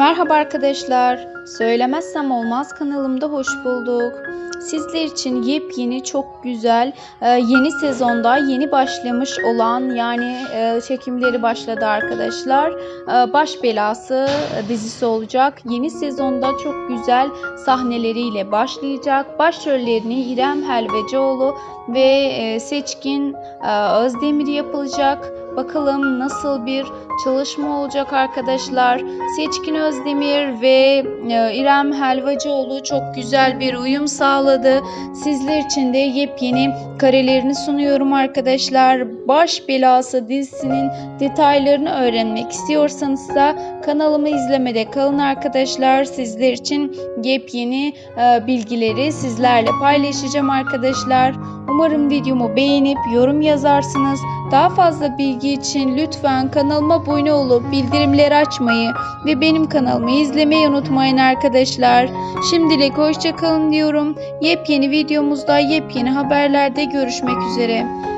Merhaba arkadaşlar. Söylemezsem olmaz kanalımda hoş bulduk. Sizler için yepyeni çok güzel e, yeni sezonda yeni başlamış olan yani e, çekimleri başladı arkadaşlar. E, Baş Belası dizisi olacak. Yeni sezonda çok güzel sahneleriyle başlayacak. Başrollerini İrem Helvacıoğlu ve Seçkin Özdemir yapılacak. Bakalım nasıl bir çalışma olacak arkadaşlar. Seçkin Özdemir ve e, İrem Helvacıoğlu çok güzel bir uyum sağladı. Sizler için de yepyeni karelerini sunuyorum arkadaşlar. Baş Belası dizisinin detaylarını öğrenmek istiyorsanız da kanalımı izlemede kalın arkadaşlar. Sizler için yepyeni e, bilgileri sizlerle paylaşacağım arkadaşlar. Umarım videomu beğenip yorum yazarsınız. Daha fazla için lütfen kanalıma abone olup bildirimleri açmayı ve benim kanalımı izlemeyi unutmayın arkadaşlar. Şimdilik hoşçakalın diyorum. Yepyeni videomuzda yepyeni haberlerde görüşmek üzere.